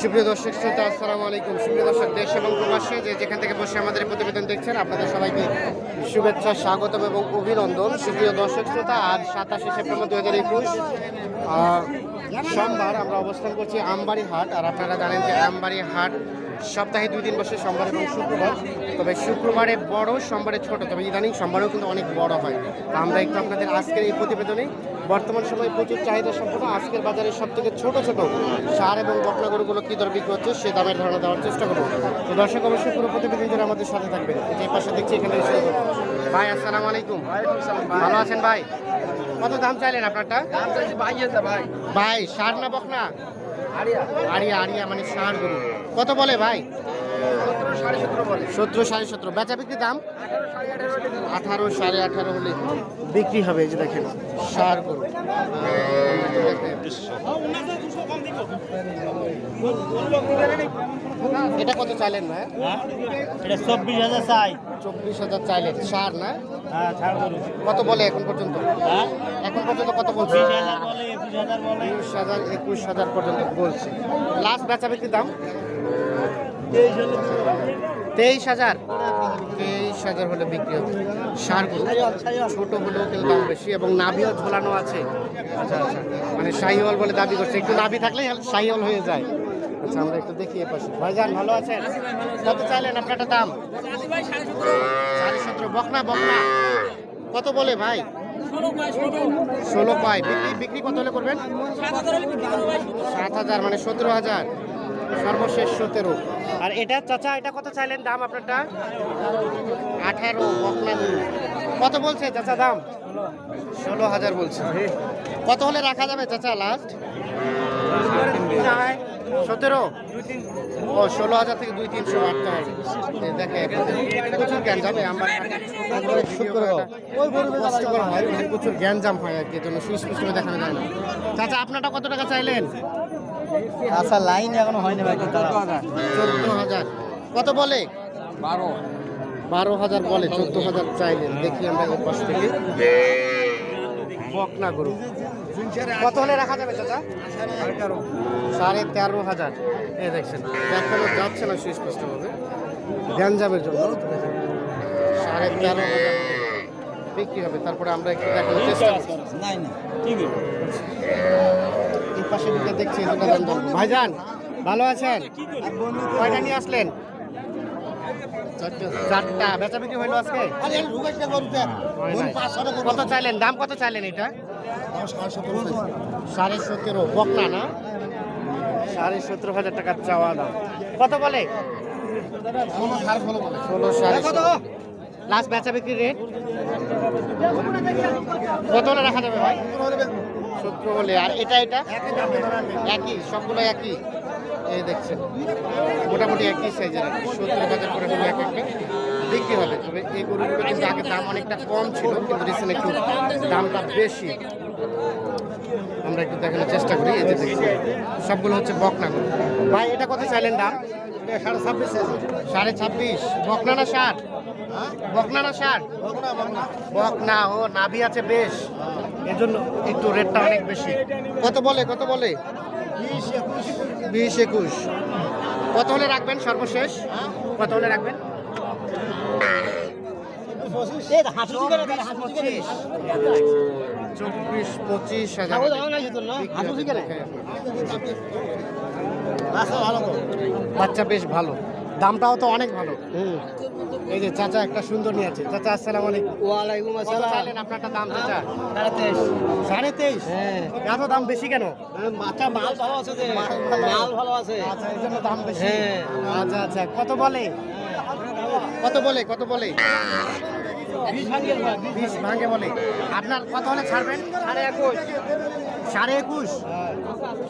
সুপ্রিয় দর্শক, শ্রোতা, আসসালামু আলাইকুম। সুপ্রিয় দর্শক, দেশ এবং প্রবাসে যে যেখান থেকে বসে আমাদের প্রতিবেদন দেখছেন, আপনাদের সবাইকে শুভেচ্ছা, স্বাগতম এবং অভিনন্দন। সুপ্রিয় দর্শক, শ্রোতা, আজ সাতাশে সেপ্টেম্বর দু হাজার একুশ সোমবার আমরা অবস্থান করছি আমবাড়ি হাট আর আপনারা জানেন যে আমবাড়ি হাট সপ্তাহে দুই দিন বসে সোমবার এবং শুক্রবার। তবে শুক্রবারে বড়, সোমবারে ছোট, তবে ইদানিং সোমবারেও কিন্তু অনেক বড় হয়। আমরা একটু আপনাদের আজকের এই প্রতিবেদনে বর্তমান সময়ে প্রচুর চাহিদা সম্পন্ন। আজকের বাজারে সব থেকে ছোট ছোট সার এবং বকনা গরুগুলো কী দর বিক্রি হচ্ছে সে দামের ধারণা দেওয়ার চেষ্টা করব। তো দর্শক অবশ্যই পুরো জুড়ে আমাদের সাথে থাকবেন। এই যে পাশে দেখছি এখানে ভাই আসসালামু আলাইকুম। ভালো আছেন ভাই? কত দাম চাইলেন আপনারটা? ভাই। সার না বকনা? আড়িয়া আড়িয়া মানে সার গরু। কত বলে ভাই? সতেরো সাড়ে সতেরো। বেচা বিক্রি দাম? আঠারো সাড়ে আঠারো হলে বিক্রি হবে। এই যে দেখেন সার গরু। এটা কত চাইলেন ভাই? এটা চব্বিশ হাজার চাই। চব্বিশ হাজার চাইলেন। সার না? হ্যাঁ কত বলে এখন পর্যন্ত? হ্যাঁ? এখন পর্যন্ত কত বলছে? বিশ হাজার বলে একুশ হাজার হাজার একুশ হাজার পর্যন্ত বলছে। লাস্ট বেচা বিক্রি দাম? তেইশ হাজার। তেইশ হাজার হলে বিক্রি হবে সার গরু ছোট হলেও কিন্তু দাম বেশি এবং নাভিও ঝোলানো আছে। আচ্ছা আচ্ছা। মানে শাহিওয়াল বলে দাবি করছে। একটু নাভি থাকলেই শাহিওয়াল হয়ে যায়। আচ্ছা আমরা একটু দেখি এ পাশে। ভাইজান, ভালো আছেন? কত চাইলেন আপনারটা দাম? সাড়ে সতেরো। বকনা বকনা। কত বলে ভাই? ষোলো পাই। বিক্রি বিক্রি কত হলে করবেন? সাত হাজার মানে সতেরো হাজার। সর্বশেষ সতেরো। আর এটা চাচা এটা কত চাইলেন দাম আপনারটা? আঠারো কত বলছে চাচা দাম? ষোলো হাজার বলছে। কত হলে রাখা যাবে চাচা লাস্ট সতেরো? ও ষোলো হাজার থেকে দুই তিনশো বাড়তে হবে দেখে প্রচুর গ্যাঞ্জাম এই আমার কষ্টকর হয় প্রচুর গ্যাঞ্জাম হয় আর কি এজন্য সুস্পষ্টভাবে দেখানো যায় না। চাচা আপনারটা কত টাকা চাইলেন? আচ্ছা লাইন এখনও হয়নি ভাই চোদ্দ হাজার। কত বলে? বারো। বারো হাজার বলে চোদ্দ হাজার চাইলেন দেখি আমরা এর পাশ থেকে। বকনা গরু। কত হলে রাখা যাবে চাচা? সাড়ে তেরো। হাজার। এই দেখছেন দেখানো যাচ্ছে না সুস্পষ্টভাবে। গ্যাঞ্জামের জন্য। সাড়ে তেরো হাজার। বিক্রি হবে তারপরে আমরা একটু দেখানোর চেষ্টা করছি। পাশে দেখছি দুটো দর। ভাইজান, ভালো আছেন? কয়টা নিয়ে আসলেন? চারটা। বেচা বিক্রি হইল আজকে? কত চাইলেন? দাম কত চাইলেন এটা? সাড়ে সতেরো। বকনা না? সাড়ে সতেরো হাজার টাকা চাওয়া দাম। কত বলে? ষোলো সাড়ে লাস্ট বেচা বিক্রি রেট? কত রাখা যাবে ভাই? সত্তর হলে আর এটা এটা? একই সবগুলো একই। এই দেখছেন মোটামুটি একই সাইজের সত্তর হাজার করে হলো এক একটা। বিক্রি হবে তবে এই গরুগুলো কিন্তু আগে দাম অনেকটা কম ছিল কিন্তু রিসেন্ট একটু দামটা বেশি। আমরা একটু দেখানোর চেষ্টা করি এই যে দেখছি সবগুলো হচ্ছে বকনা গরু। ভাই এটা কত চাইলেন দাম? সাড়ে ছাব্বিশ সাড়ে ছাব্বিশ। বকনা না ষাট? বকনা না ষাট? বকনা ও নাভি আছে বেশ। এজন্য একটু রেটটা অনেক বেশি। কত বলে কত বলে? বিশ একুশ। কত হলে রাখবেন সর্বশেষ? কত হলে রাখবেন? চব্বিশ পঁচিশ হাজার। বাচ্চা বেশ ভালো। দামটাও তো অনেক ভালো। এই যে চাচা একটা সুন্দর নিয়ে আছে। চাচা আসসালামু আলাইকুম। ওয়ালাইকুম আসসালাম। চাইলেন আপনারটা দাম চাচা? সাড়ে তেইশ। সাড়ে তেইশ? হ্যাঁ। এত দাম বেশি কেন? মাথা মাল ভালো আছে যে। মাল ভালো। আছে। আচ্ছা এই জন্য দাম বেশি। হ্যাঁ। আচ্ছা আচ্ছা। কত বলে? কত বলে কত বলে? বিশ ভাঙে বলে। আপনার কত হলে ছাড়বেন? সাড়ে একুশ। সাড়ে একুশ?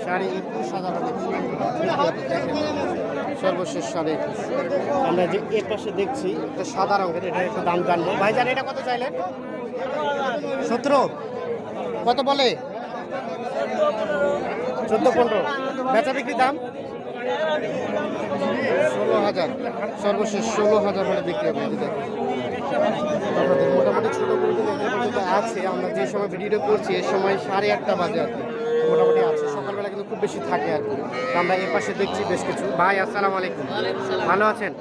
সাড়ে একুশ হাজার সর্বশেষ সাড়ে একুশ আমরা যে এর পাশে দেখছি একটা সাদা রঙের এটা একটু দাম জানব। ভাইজান এটা কত চাইলেন? সতেরো। কত বলে? চোদ্দ পনেরো। বেচা বিক্রি দাম? ষোলো হাজার। সর্বশেষ ষোলো হাজার হলে বিক্রি হবে আপনাদের মোটামুটি ছোটো গরু কিন্তু এখনও পর্যন্ত আছে আমরা যে সময় ভিডিওটা করছি এ সময় সাড়ে আটটা বাজে আর মোটামুটি আছে। বেশি থাকে আর কি। আমরা এ পাশে দেখছি বেশ কিছু। ভাই আসসালাম আলাইকুম। ভালো আছেন?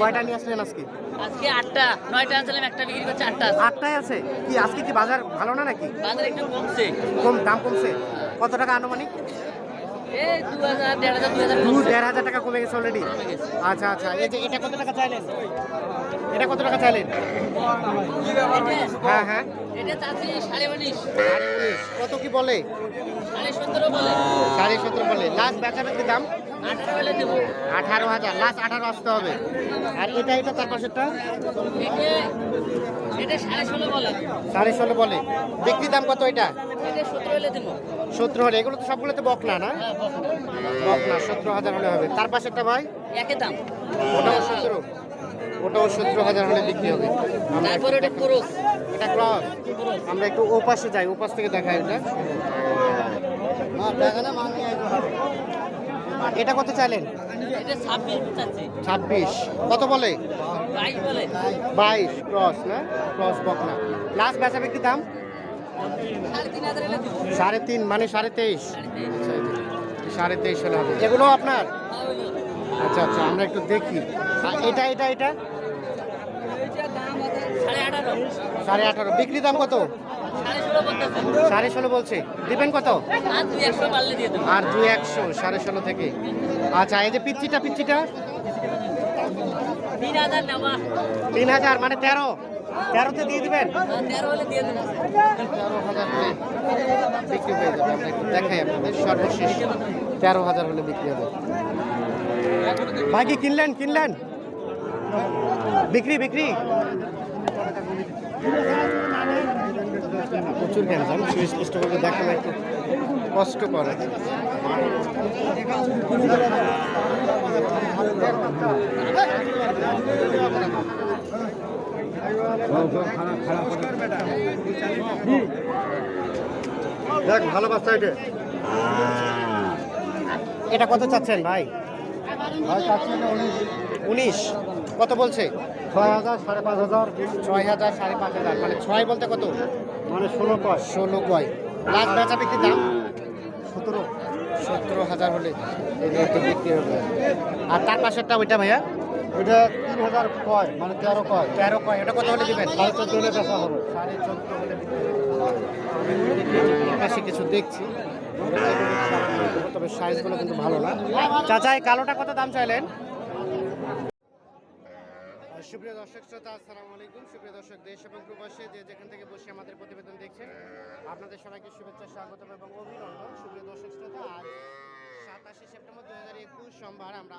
কয়টা নিয়ে আসলেন আজকে? আজকে আটটা। নয়টা আনছিলাম একটা বিক্রি করছে আটটা আছে। আটটাই আছে? কি আজকে কি বাজার ভালো না নাকি? বাজার একটু কমছে। কম দাম কমছে? কত টাকা আনুমানিক? দু দেড় হাজার টাকা কমে গেছে অলরেডি আচ্ছা আচ্ছা। এই যে এটা কত টাকা চাইলেন? এটা কত টাকা চাইলেন? হ্যাঁ হ্যাঁ। কত কি বলে? সাড়ে সতেরো বলে। লাস্ট দাম? আঠারো বলে দেবো। আঠারো হাজার। লাস্ট আঠারো আসতে হবে। আর এটা এটা তার পাশেরটা? সাড়ে ষোলো বলে। সাড়ে ষোলো বলে। বিক্রি দাম কত এটা? এটা সতেরো সতেরো হলে এগুলো তো সবগুলো তো বকনা না? হ্যাঁ বকনা। সতেরো হাজার হলে হবে। তার পাশেরটা ভাই? একই দাম। ওটাও সতেরো। ওটাও সতেরো হাজার হলে বিক্রি হবে। তারপর ওটা ক্রোস। এটা ক্রস। আমরা একটু ও পাশে যাই ও পাশ থেকে দেখাই এটা এটা কত চাইলেন? ছাব্বিশ কত বলে? বাইশ বলে। বাইশ। ক্রস না? ক্রস বকনা। লাস্ট বেচা বিক্রি দাম? সাড়ে তিন মানে সাড়ে তেইশ। সাড়ে তেইশ হলে হবে। এগুলো আপনার। আচ্ছা আচ্ছা আমরা একটু দেখি। এটা এটা এটা? সাড়ে আঠারো। বিক্রি দাম কত? সাড়ে ষোলো বলছে। দিবেন কত? আর দুই একশো, সাড়ে ষোলো থেকে। আচ্ছা এই যে পিচ্ছিটা পিচ্ছিটা? তিন হাজার মানে তেরো। তেরোতে দিয়ে দিবেন? দেখাই আপনাদের সর্বশেষ তেরো হাজার হলে বিক্রি হবে ভাই কি কিনলেন? কিনলেন? বিক্রি বিক্রি? প্রচুর ক্যান্সার সুস্পষ্ট করে দেখানো একটু কষ্ট করে। দেখ ভালো বাচ্চা এটা। এটা কত চাচ্ছেন ভাই? উনিশ। কত বলছে? ছয় হাজার সাড়ে পাঁচ হাজার। ছয় হাজার সাড়ে পাঁচ হাজার। মানে ছয় বলতে কত? মানে ষোলো পাঁচ ষোলো কয়। লাস্ট বেচা বিক্রির দাম? সতেরো। সতেরো হাজার হলে। বিক্রি হবে আর তার পাশেরটা ওইটা ভাইয়া? এটা তিন হাজার কয়? মানে তেরো কয়? তেরো কয় এটা কত হলে দিবেন? সাড়ে চোদ্দ হলে বেচা হবে। সাড়ে চোদ্দ হলে পাশে কিছু দেখছি। তবে সাইজগুলো কিন্তু ভালো না। চাচা এই কালোটা কত দাম চাইলেন? সুপ্রিয় দর্শক শ্রোতা আসসালামু আলাইকুম। সুপ্রিয় দর্শক দেশ এবং প্রবাসে যে যেখান থেকে বসে আমাদের প্রতিবেদন দেখছেন আপনাদের সবাইকে শুভেচ্ছা স্বাগতম এবং অভিনন্দন। সুপ্রিয় দর্শক শ্রোতা আজ সাতাশে সেপ্টেম্বর দু হাজার একুশ সোমবার আমরা